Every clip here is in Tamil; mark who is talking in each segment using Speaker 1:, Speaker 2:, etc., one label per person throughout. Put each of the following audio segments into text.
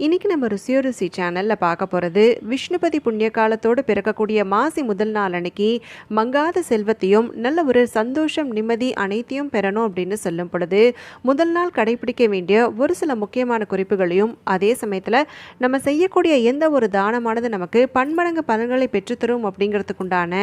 Speaker 1: இன்னைக்கு நம்ம ருசியோ ருசி சேனலில் பார்க்க போகிறது விஷ்ணுபதி புண்ணிய காலத்தோடு பிறக்கக்கூடிய மாசி முதல் நாள் அன்னைக்கு மங்காத செல்வத்தையும் நல்ல ஒரு சந்தோஷம் நிம்மதி அனைத்தையும் பெறணும் அப்படின்னு சொல்லும் பொழுது முதல் நாள் கடைபிடிக்க வேண்டிய ஒரு சில முக்கியமான குறிப்புகளையும் அதே சமயத்தில் நம்ம செய்யக்கூடிய எந்த ஒரு தானமானது நமக்கு பன்மடங்கு பலன்களை பெற்றுத்தரும் அப்படிங்கிறதுக்குண்டான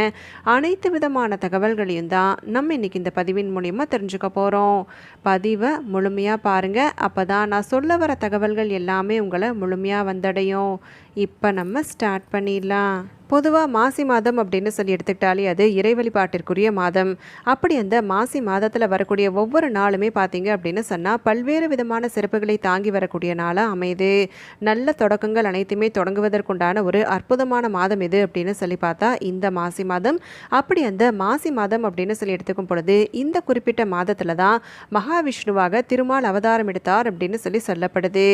Speaker 1: அனைத்து விதமான தகவல்களையும் தான் நம்ம இன்னைக்கு இந்த பதிவின் மூலயமா தெரிஞ்சுக்க போகிறோம் பதிவை முழுமையாக பாருங்கள் அப்போ தான் நான் சொல்ல வர தகவல்கள் எல்லாமே உங்களை முழுமையாக வந்தடையும். இப்போ நம்ம ஸ்டார்ட் பண்ணிடலாம். பொதுவாக மாசி மாதம் அப்படின்னு சொல்லி எடுத்துக்கிட்டாலே அது இறை வழிபாட்டிற்குரிய மாதம். அப்படி அந்த மாசி மாதத்தில் வரக்கூடிய ஒவ்வொரு நாளுமே பார்த்தீங்க அப்படின்னு சொன்னால் பல்வேறு விதமான சிறப்புகளை தாங்கி வரக்கூடிய நாளாக அமையுது. நல்ல தொடக்கங்கள் அனைத்துமே தொடங்குவதற்குண்டான ஒரு அற்புதமான மாதம் எது அப்படின்னு சொல்லி பார்த்தா இந்த மாசி மாதம். அப்படி அந்த மாசி மாதம் அப்படின்னு சொல்லி எடுத்துக்கும் பொழுது இந்த குறிப்பிட்ட மாதத்தில் தான் மகாவிஷ்ணுவாக திருமால் அவதாரம் எடுத்தார் அப்படின்னு சொல்லி சொல்லப்படுது.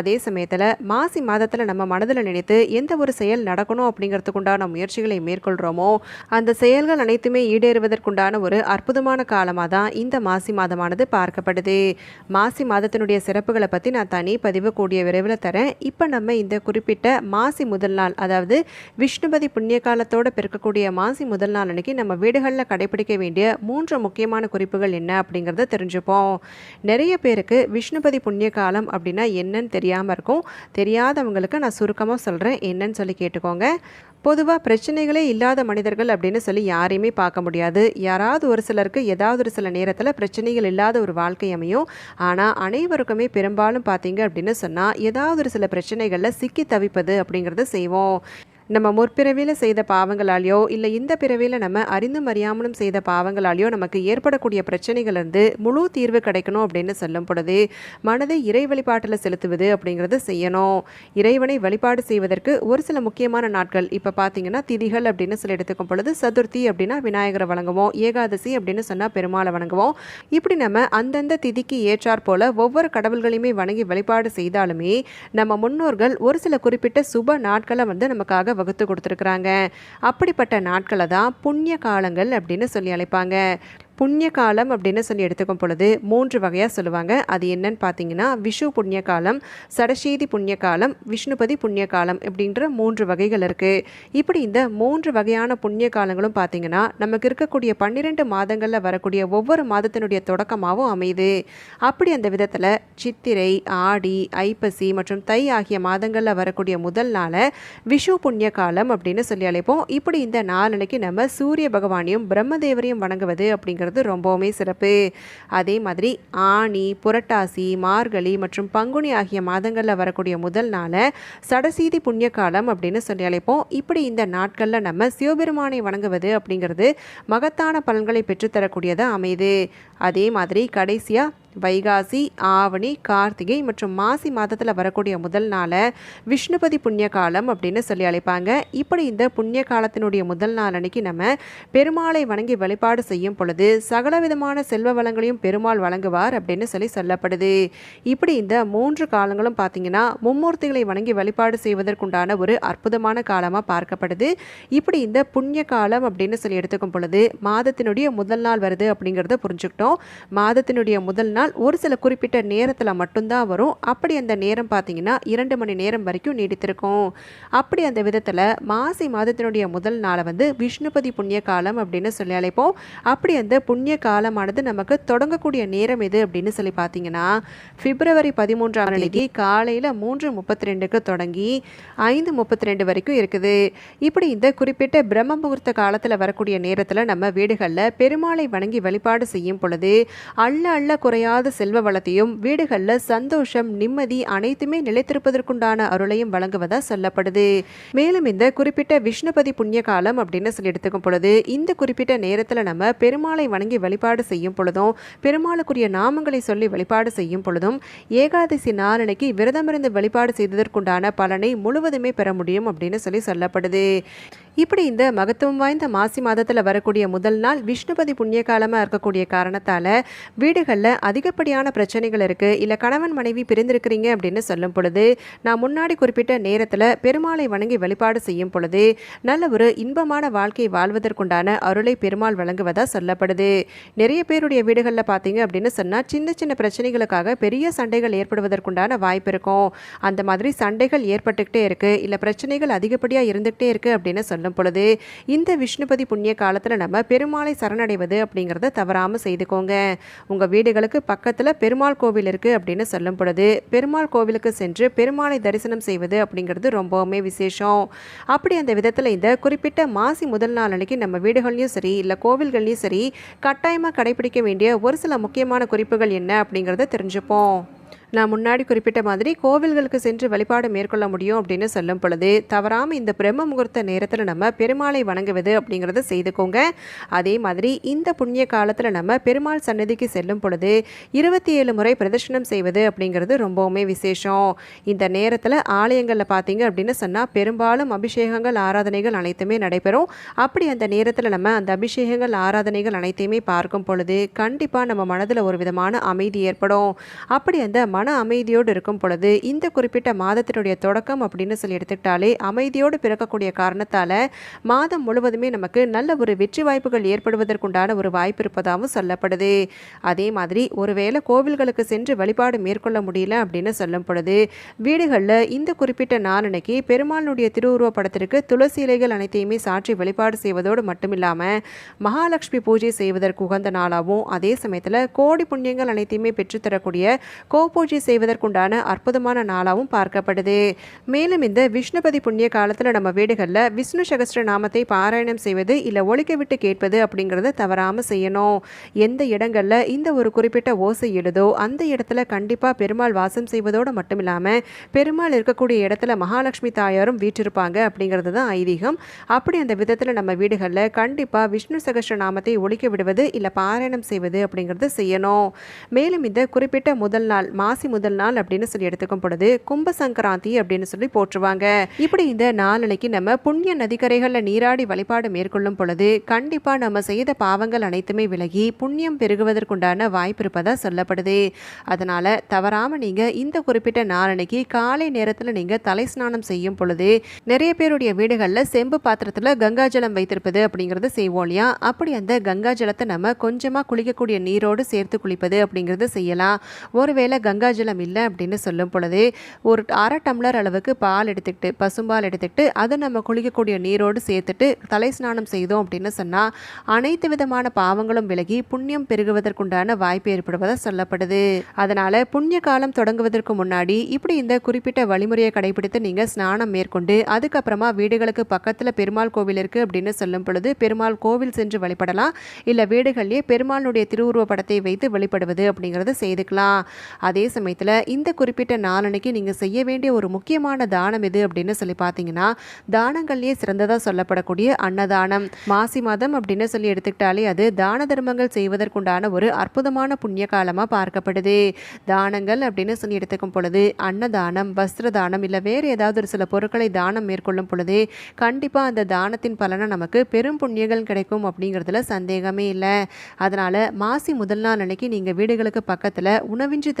Speaker 1: அதே சமயத்தில் மாசி மாதத்தில் நம்ம மனதில் நினைத்து எந்த ஒரு செயல் நடக்கணும் அப்படிங்கிறதுக்குண்டான முயற்சிகளை மேற்கொள்கிறோமோ அந்த செயல்கள் அனைத்துமே ஈடேறுவதற்குண்டான ஒரு அற்புதமான காலமாக தான் இந்த மாசி மாதமானது பார்க்கப்படுது. மாசி மாதத்தினுடைய சிறப்புகளை பற்றி நான் தனி பதிவு கூடிய விரைவில் தரேன். இப்போ நம்ம இந்த குறிப்பிட்ட மாசி முதல் நாள் அதாவது விஷ்ணுபதி புண்ணிய காலத்தோடு பிறக்கக்கூடிய மாசி முதல் நாள் அன்னைக்கு நம்ம வீடுகளில் கடைபிடிக்க வேண்டிய மூன்று முக்கியமான குறிப்புகள் என்ன அப்படிங்கிறத தெரிஞ்சுப்போம். நிறைய பேருக்கு விஷ்ணுபதி புண்ணிய காலம் அப்படின்னா என்னன்னு தெரியாமல் இருக்கும். தெரியாதவங்களுக்கு நான் சுருக்கம் சுருக்கமாக சொல்கிறேன் என்னன்னு சொல்லி கேட்டுக்கோங்க. பொதுவாக பிரச்சனைகளே இல்லாத மனிதர்கள் அப்படின்னு சொல்லி யாரையுமே பார்க்க முடியாது. யாராவது ஒரு சிலருக்கு ஏதாவது ஒரு சில நேரத்தில் பிரச்சனைகள் இல்லாத ஒரு வாழ்க்கை அமையும். ஆனால் அனைவருக்குமே பெரும்பாலும் பார்த்தீங்க அப்படின்னு சொன்னால் ஏதாவது ஒரு சில பிரச்சனைகளில் சிக்கி தவிப்பது அப்படிங்கிறத செய்வோம். நம்ம முற்பிறவியில் செய்த பாவங்களாலேயோ இல்லை இந்த பிறவியில் நம்ம அறிந்தும் அறியாமலும் செய்த பாவங்களாலேயோ நமக்கு ஏற்படக்கூடிய பிரச்சனைகள்லேருந்து முழு தீர்வு கிடைக்கணும் அப்படின்னு சொல்லும் பொழுது மனதை இறை வழிபாட்டில் செலுத்துவது அப்படிங்கிறத செய்யணும். இறைவனை வழிபாடு செய்வதற்கு ஒரு சில முக்கியமான நாட்கள். இப்போ பார்த்தீங்கன்னா திதிகள் அப்படின்னு சொல்லி எடுத்துக்கும் பொழுது சதுர்த்தி அப்படின்னா விநாயகரை வணங்குவோம் ஏகாதசி அப்படின்னு சொன்னால் பெருமாளை வணங்குவோம். இப்படி நம்ம அந்தந்த திதிக்கு ஏற்றாற் போல ஒவ்வொரு கடவுள்களையுமே வணங்கி வழிபாடு செய்தாலுமே நம்ம முன்னோர்கள் ஒரு சில குறிப்பிட்ட சுப நாட்களை வந்து நமக்காக வகுத்து கொடுத்துருக்குறாங்க. அப்படிப்பட்ட நாட்களை தான் புண்ணிய காலங்கள் அப்படின்னு சொல்லி அழைப்பாங்க. புண்ணிய காலம் அப்படின்னு சொல்லி எடுத்துக்கும் பொழுது மூன்று வகையாக சொல்லுவாங்க. அது என்னன்னு பார்த்தீங்கன்னா விஷு புண்ணிய காலம் சடசீதி புண்ணிய காலம் விஷ்ணுபதி புண்ணிய காலம் அப்படின்ற மூன்று வகைகள் இருக்குது இப்படி இந்த மூன்று வகையான புண்ணிய காலங்களும் பார்த்தீங்கன்னா நமக்கு இருக்கக்கூடிய பன்னிரெண்டு மாதங்களில் வரக்கூடிய ஒவ்வொரு மாதத்தினுடைய தொடக்கமாகவும் அமையுது. அப்படி அந்த விதத்தில் சித்திரை ஆடி ஐப்பசி மற்றும் தை ஆகிய மாதங்களில் வரக்கூடிய முதல் நாளை விஷு புண்ணிய காலம் அப்படின்னு சொல்லி அழைப்போம். இப்படி இந்த நாளனைக்கு நம்ம சூரிய பகவானையும் பிரம்மதேவரையும் வணங்குவது அப்படிங்கிறது அப்படிங்கிறது ரொம்பவுமே சிறப்பு. அதே மாதிரி ஆனி புரட்டாசி மார்கழி மற்றும் பங்குனி ஆகிய மாதங்களில் வரக்கூடிய முதல் நாளை சடசீதி புண்ணிய காலம் அப்படின்னு சொல்லி அழைப்போம். இப்படி இந்த நாட்களில் நம்ம சிவபெருமானை வணங்குவது அப்படிங்கிறது மகத்தான பலன்களை பெற்றுத்தரக்கூடியதாக அமையுது. அதே மாதிரி கடைசியாக வைகாசி ஆவணி கார்த்திகை மற்றும் மாசி மாதத்தில் வரக்கூடிய முதல் நாளை விஷ்ணுபதி புண்ணிய காலம் அப்படின்னு சொல்லி அழைப்பாங்க. இப்படி இந்த புண்ணிய காலத்தினுடைய முதல் நாள் அன்னைக்கு நம்ம பெருமாளை வணங்கி வழிபாடு செய்யும் பொழுது சகல விதமான செல்வ வளங்களையும் பெருமாள் வழங்குவார் அப்படின்னு சொல்லி சொல்லப்படுது. இப்படி இந்த மூன்று காலங்களும் பார்த்தீங்கன்னா மும்மூர்த்திகளை வணங்கி வழிபாடு செய்வதற்குண்டான ஒரு அற்புதமான காலமாக பார்க்கப்படுது. இப்படி இந்த புண்ணிய காலம் அப்படின்னு சொல்லி எடுத்துக்கும் பொழுது மாதத்தினுடைய முதல் நாள் வருது அப்படிங்கிறத புரிஞ்சுக்கிட்டோம். மாதத்தினுடைய முதல் நாள் ஒரு சில குறிப்பிட்ட நேரத்தில் மட்டும்தான் வரும். அப்படி அந்த நேரம் பார்த்தீங்கன்னா இரண்டு மணி நேரம் வரைக்கும் நீடித்திருக்கும். அப்படி அந்த விதத்தில் மாசி மாதத்தினுடைய முதல் நாளை வந்து விஷ்ணுபதி புண்ணிய காலம் அப்படின்னு சொல்லி அழைப்போம். அப்படி அந்த புண்ணிய காலமானது நமக்கு தொடங்கக்கூடிய நேரம் எது அப்படின்னு சொல்லி பார்த்தீங்கன்னா பிப்ரவரி பதிமூன்றாம் தேதி காலையில் மூன்று முப்பத்தி ரெண்டுக்கு தொடங்கி ஐந்து முப்பத்தி ரெண்டு வரைக்கும் இருக்குது. இப்படி இந்த குறிப்பிட்ட பிரம்ம முகூர்த்த காலத்தில் வரக்கூடிய நேரத்தில் நம்ம வீடுகளில் பெருமாளை வணங்கி வழிபாடு செய்யும் பொழுது அள்ள அள்ள குறையாத செல்வ வளத்தையும் வீடுகளில் சந்தோஷம் நிம்மதி அனைத்துமே நிலைத்திருப்பதற்குண்டான அருளையும் வழங்குவதா சொல்லப்படுது. மேலும் இந்த குறிப்பிட்ட விஷ்ணுபதி புண்ணிய காலம் அப்படின்னு சொல்லி எடுத்துக்கும் பொழுது இந்த குறிப்பிட்ட நேரத்தில் நம்ம பெருமாளை வணங்கி வழிபாடு செய்யும் பொழுதும் பெருமாளுக்குரிய நாமங்களை சொல்லி வழிபாடு செய்யும் பொழுதும் ஏகாதசி நாளனைக்கு விரதமிருந்து வழிபாடு செய்ததற்குண்டான பலனை முழுவதுமே பெற முடியும் அப்படின்னு சொல்லி சொல்லப்படுது. இப்படி இந்த மகத்துவம் வாய்ந்த மாசி மாதத்தில் வரக்கூடிய முதல் நாள் விஷ்ணுபதி புண்ணிய காலமாக இருக்கக்கூடிய காரணத்தால் வீடுகளில் அதிகப்படியான பிரச்சனைகள் இருக்குது இல்லை கணவன் மனைவி பிரிந்திருக்கிறீங்க அப்படின்னு சொல்லும் பொழுது நான் முன்னாடி குறிப்பிட்ட நேரத்தில் பெருமாளை வணங்கி வழிபாடு செய்யும் பொழுது நல்ல ஒரு இன்பமான வாழ்க்கை வாழ்வதற்குண்டான அருளை பெருமாள் வழங்குவதாக சொல்லப்படுது. நிறைய பேருடைய வீடுகளில் பார்த்தீங்க அப்படின்னு சொன்னால் சின்ன சின்ன பிரச்சனைகளுக்காக பெரிய சண்டைகள் ஏற்படுவதற்குண்டான வாய்ப்பு இருக்கும். அந்த மாதிரி சண்டைகள் ஏற்பட்டுக்கிட்டே இருக்குது இல்லை பிரச்சனைகள் அதிகப்படியாக இருந்துகிட்டே இருக்குது அப்படின்னு சொல்லும் பொழுது இந்த விஷ்ணுபதி புண்ணிய காலத்தில் நம்ம பெருமாளை சரணடைவது அப்படிங்கிறத தவறாமல் செய்துக்கோங்க. உங்கள் வீடுகளுக்கு பக்கத்தில் பெருமாள் கோவில் இருக்குது அப்படின்னு சொல்லும் பொழுது பெருமாள் கோவிலுக்கு சென்று பெருமாளை தரிசனம் செய்வது அப்படிங்கிறது ரொம்பவுமே விசேஷம். அப்படி அந்த விதத்தில் இந்த குறிப்பிட்ட மாசி முதல் நாள் அன்னைக்கு நம்ம வீடுகள்லையும் சரி இல்லை கோவில்கள்லையும் சரி கட்டாயமாக கடைபிடிக்க வேண்டிய ஒரு சில முக்கியமான குறிப்புகள் என்ன அப்படிங்கிறத தெரிஞ்சுப்போம். நான் முன்னாடி குறிப்பிட்ட மாதிரி கோவில்களுக்கு சென்று வழிபாடு மேற்கொள்ள முடியும் அப்படின்னு சொல்லும் பொழுது தவறாமல் இந்த பிரம்ம முகூர்த்த நேரத்தில் நம்ம பெருமாளை வணங்குவது அப்படிங்கிறத செய்துக்கோங்க. அதே மாதிரி இந்த புண்ணிய காலத்தில் நம்ம பெருமாள் சன்னதிக்கு செல்லும் பொழுது இருபத்தி ஏழு முறை பிரதர்ஷனம் செய்வது அப்படிங்கிறது ரொம்பவுமே விசேஷம். இந்த நேரத்தில் ஆலயங்களில் பார்த்தீங்க அப்படின்னு சொன்னால் பெரும்பாலும் அபிஷேகங்கள் ஆராதனைகள் அனைத்துமே நடைபெறும். அப்படி அந்த நேரத்தில் நம்ம அந்த அபிஷேகங்கள் ஆராதனைகள் அனைத்தையுமே பார்க்கும் பொழுது கண்டிப்பாக நம்ம மனதில் ஒரு விதமான அமைதி ஏற்படும். அப்படி அந்த மன அமைதியோடு இருக்கும் பொழுது இந்த குறிப்பிட்ட மாதத்தினுடைய தொடக்கம் அப்படின்னு சொல்லி எடுத்துக்கிட்டாலே அமைதியோடு பிறக்கக்கூடிய காரணத்தால் மாதம் முழுவதுமே நமக்கு நல்ல ஒரு வெற்றி வாய்ப்புகள் ஏற்படுவதற்குண்டான ஒரு வாய்ப்பு இருப்பதாகவும் சொல்லப்படுது. அதே மாதிரி ஒருவேளை கோவில்களுக்கு சென்று வழிபாடு மேற்கொள்ள முடியல அப்படின்னு சொல்லும் பொழுது வீடுகளில் இந்த குறிப்பிட்ட நாளன்னைக்கு பெருமாளுடைய திருவுருவ படத்திற்கு துளசி இலைகள் அனைத்தையுமே சாற்றி வழிபாடு செய்வதோடு மட்டுமில்லாமல் மகாலட்சுமி பூஜை செய்வதற்கு உகந்த நாளாகவும் அதே சமயத்தில் கோடி புண்ணியங்கள் அனைத்தையுமே பெற்றுத்தரக்கூடிய கோ பூஜை செய்வதற்குண்டான அற்புதமான நாளாகவும் பார்க்கப்படுது. மேலும் இந்த விஷ்ணுபதி புண்ணிய காலத்தில் நம்ம வீடுகளில் விஷ்ணு சகஸ்ர நாமத்தை பாராயணம் செய்வது இல்லை ஒழிக்க விட்டு கேட்பது அப்படிங்கிறத தவறாமல் செய்யணும். எந்த இடங்களில் இந்த ஒரு குறிப்பிட்ட ஓசை எழுதோ அந்த இடத்துல கண்டிப்பாக பெருமாள் வாசம் செய்வதோடு மட்டும் இல்லாமல் பெருமாள் இருக்கக்கூடிய இடத்துல மகாலட்சுமி தாயாரும் வீற்றிருப்பாங்க அப்படிங்கிறது தான் ஐதீகம். அப்படி அந்த விதத்தில் நம்ம வீடுகளில் கண்டிப்பாக விஷ்ணு சகஸ்ர நாமத்தை ஒழிக்க விடுவது இல்லை பாராயணம் செய்வது அப்படிங்கிறது செய்யணும். மேலும் இந்த குறிப்பிட்ட முதல் நாள் மாசி மாசி முதல் நாள் அப்படின்னு சொல்லி எடுத்துக்கும் பொழுது கும்ப சங்கராந்தி அப்படின்னு சொல்லி போற்றுவாங்க. இப்படி இந்த நாளனைக்கு நம்ம புண்ணிய நதிக்கரைகளில் நீராடி வழிபாடு மேற்கொள்ளும் பொழுது கண்டிப்பாக நம்ம செய்த பாவங்கள் அனைத்துமே விலகி புண்ணியம் பெருகுவதற்குண்டான வாய்ப்பு இருப்பதா சொல்லப்படுது. அதனால் தவறாமல் நீங்கள் இந்த குறிப்பிட்ட நாளனைக்கு காலை நேரத்தில் நீங்கள் தலை ஸ்நானம் செய்யும் பொழுது நிறைய பேருடைய வீடுகளில் செம்பு பாத்திரத்தில் கங்கா ஜலம் வைத்திருப்பது அப்படிங்கிறது செய்வோம் இல்லையா? அப்படி அந்த கங்கா ஜலத்தை நம்ம கொஞ்சமாக குளிக்கக்கூடிய நீரோடு சேர்த்து குளிப்பது அப்படிங்கிறது செய்யலாம். ஒருவேளை கங்கா ஜலம் இல்லை அப்படின்னு சொல்லும் பொழுது ஒரு அரை டம்ளர் அளவுக்கு பால் எடுத்துக்கிட்டு பசும்பால் எடுத்துக்கிட்டு அதை நம்ம குளிக்கக்கூடிய நீரோடு சேர்த்துட்டு தலை ஸ்நானம் செய்தோம் அப்படின்னு சொன்னால் அனைத்து விதமான பாவங்களும் விலகி புண்ணியம் பெருகுவதற்குண்டான வாய்ப்பு ஏற்படுவதாக சொல்லப்படுது. அதனால் புண்ணிய காலம் தொடங்குவதற்கு முன்னாடி இப்படி இந்த குறிப்பிட்ட வழிமுறையை கடைபிடித்து நீங்கள் ஸ்நானம் மேற்கொண்டு அதுக்கப்புறமா வீடுகளுக்கு பக்கத்தில் பெருமாள் கோவில் இருக்குது அப்படின்னு சொல்லும் பொழுது பெருமாள் கோவில் சென்று வழிபடலாம். இல்லை வீடுகளிலே பெருமாளுடைய திருவுருவ படத்தை வைத்து வழிபடுவது அப்படிங்கிறத செய்துக்கலாம். அதே சமயத்தில் இந்த குறிப்பிட்ட நாளன்னைக்கு நீங்கள் செய்ய வேண்டிய ஒரு முக்கியமான தானம் எது அப்படின்னு சொல்லி பார்த்தீங்கன்னா தானங்கள்லேயே சிறந்ததாக சொல்லப்படக்கூடிய அன்னதானம். மாசி மாதம் அப்படின்னு சொல்லி எடுத்துக்கிட்டாலே அது தான தர்மங்கள் செய்வதற்குண்டான ஒரு அற்புதமான புண்ணிய காலமாக பார்க்கப்படுது. தானங்கள் அப்படின்னு சொல்லி எடுத்துக்கும் பொழுது அன்னதானம் வஸ்திர தானம் இல்லை வேறு ஏதாவது ஒரு சில பொருட்களை தானம் மேற்கொள்ளும் பொழுது கண்டிப்பாக அந்த தானத்தின் பலனை நமக்கு பெரும் புண்ணியங்கள் கிடைக்கும் அப்படிங்கிறதுல சந்தேகமே இல்லை. அதனால் மாசி முதல் நாள் அன்னைக்கு நீங்கள் வீடுகளுக்கு பக்கத்தில் உணவின்றி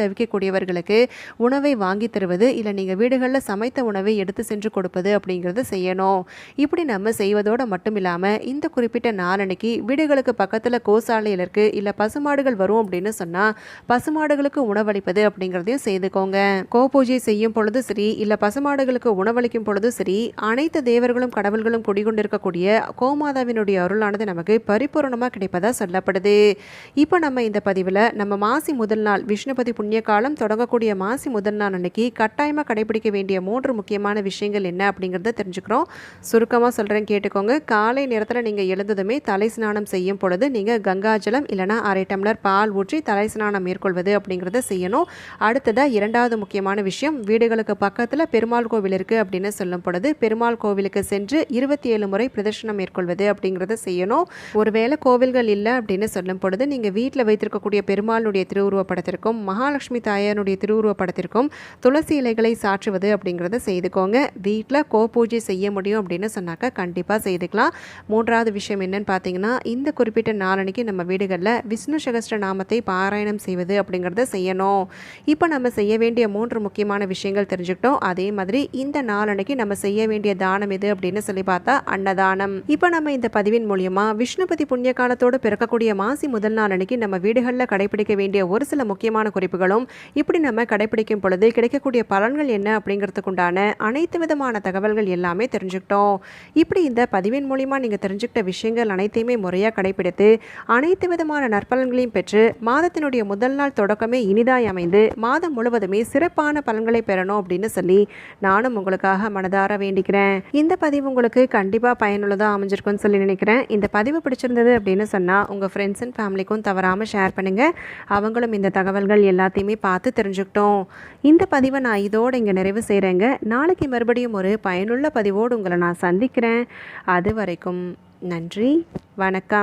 Speaker 1: தவிக்கக்கூடியவர்களுக்கு உணவை வாங்கி தருவது இல்லை நீங்கள் வீடுகளில் சமைத்த உணவை எடுத்து சென்று கொடுப்பது அப்படிங்கிறத செய்யணும். இப்படி நம்ம செய்வதோடு மட்டும் இல்லாமல் இந்த குறிப்பிட்ட நாளன்னைக்கு வீடுகளுக்கு பக்கத்தில் கோசாலையில் இருக்குது இல்லை பசுமாடுகள் வரும் அப்படின்னு சொன்னால் பசுமாடுகளுக்கு உணவளிப்பது அப்படிங்கிறதையும் செய்துக்கோங்க. கோபூஜை செய்யும் பொழுது சரி இல்லை பசுமாடுகளுக்கு உணவளிக்கும் பொழுது சரி அனைத்து தேவர்களும் கடவுள்களும் குடிகொண்டிருக்கக்கூடிய கோமாதாவினுடைய அருளானது நமக்கு பரிபூர்ணமாக கிடைப்பதா சொல்லப்படுது. இப்போ நம்ம இந்த பதிவில் நம்ம மாசி முதல் நாள் விஷ்ணுபதி புண்ணிய காலம் தொடங்கக்கூடிய மாசி முதல் நாள் அன்னைக்கு கட்டாயமாக கடைபிடிக்க வேண்டிய மூன்று முக்கியமான விஷயங்கள் என்ன அப்படிங்கிறத தெரிஞ்சுக்கிறோம். சுருக்கமாக சொல்கிறேன் கேட்டுக்கோங்க. காலை நேரத்தில் நீங்கள் எழுந்ததுமே தலை ஸ்நானம் செய்யும் பொழுது நீங்கள் கங்காஜலம் இல்லைனா அரை டம்ளர் பால் ஊற்றி தலை ஸ்நானம் மேற்கொள்வது அப்படிங்கிறத செய்யணும். அடுத்ததாக இரண்டாவது முக்கியமான விஷயம் வீடுகளுக்கு பக்கத்தில் பெருமாள் கோவில் இருக்குது அப்படின்னு சொல்லும் பொழுது பெருமாள் கோவிலுக்கு சென்று இருபத்தி ஏழு முறை பிரதர்ஷனம் மேற்கொள்வது அப்படிங்கிறத செய்யணும். ஒருவேளை கோவில்கள் இல்லை அப்படின்னு சொல்லும் பொழுது நீங்கள் வீட்டில் வைத்திருக்கக்கூடிய பெருமாளுடைய திருவுருவப்படத்திற்கும் மகாலட்சுமி தாயை தாயாருடைய திருவுருவப்படத்திற்கும் துளசி இலைகளை சாற்றுவது அப்படிங்கிறத செய்துக்கோங்க. வீட்டில் கோ பூஜை செய்ய முடியும் அப்படின்னு சொன்னாக்கா கண்டிப்பாக செய்துக்கலாம். மூன்றாவது விஷயம் என்னன்னு பார்த்தீங்கன்னா இந்த குறிப்பிட்ட நாளன்னைக்கு நம்ம வீடுகளில் விஷ்ணு சகஸ்ர நாமத்தை பாராயணம் செய்வது அப்படிங்கிறத செய்யணும். இப்போ நம்ம செய்ய வேண்டிய மூன்று முக்கியமான விஷயங்கள் தெரிஞ்சுக்கிட்டோம். அதே மாதிரி இந்த நாளன்னைக்கு நம்ம செய்ய வேண்டிய தானம் எது அப்படின்னு சொல்லி பார்த்தா அன்னதானம். இப்போ நம்ம இந்த பதிவின் மூலியமாக விஷ்ணுபதி புண்ணிய காலத்தோடு பிறக்கக்கூடிய மாசி முதல் நாள் அன்னைக்கு நம்ம வீடுகளில் கடைபிடிக்க வேண்டிய ஒரு சில முக்கியமான குறிப்புகளும் இப்படி நம்ம கடைபிடிக்கும் பொழுது கிடைக்கக்கூடிய பலன்கள் என்ன அப்படிங்கிறதுக்குண்டான அனைத்து விதமான தகவல்கள் எல்லாமே தெரிஞ்சுக்கிட்டோம். இப்படி இந்த பதிவின் மூலிமா நீங்கள் தெரிஞ்சுக்கிட்ட விஷயங்கள் அனைத்தையுமே முறையாக கடைபிடித்து அனைத்து விதமான நற்பலன்களையும் பெற்று மாதத்தினுடைய முதல் நாள் தொடக்கமே இனிதாய் அமைந்து மாதம் முழுவதுமே சிறப்பான பலன்களை பெறணும் அப்படின்னு சொல்லி நானும் உங்களுக்காக மனதார வேண்டிக்கிறேன். இந்த பதிவு உங்களுக்கு கண்டிப்பாக பயனுள்ளதாக அமைஞ்சிருக்கும்னு சொல்லி நினைக்கிறேன். இந்த பதிவு பிடிச்சிருந்தது அப்படின்னு சொன்னால் உங்கள் ஃப்ரெண்ட்ஸ் அண்ட் ஃபேமிலிக்கும் தவறாமல் ஷேர் பண்ணுங்கள் அவங்களும் இந்த தகவல்கள் எல்லாத்தையுமே பார்த்து தெரிஞ்சுக்கிட்டோம். இந்த பதிவை நான் இதோடு இங்கே நிறைவு செய்கிறேங்க. நாளைக்கு மறுபடியும் ஒரு பயனுள்ள பதிவோடு உங்களை நான் சந்திக்கிறேன். அது வரைக்கும் நன்றி வணக்கம்.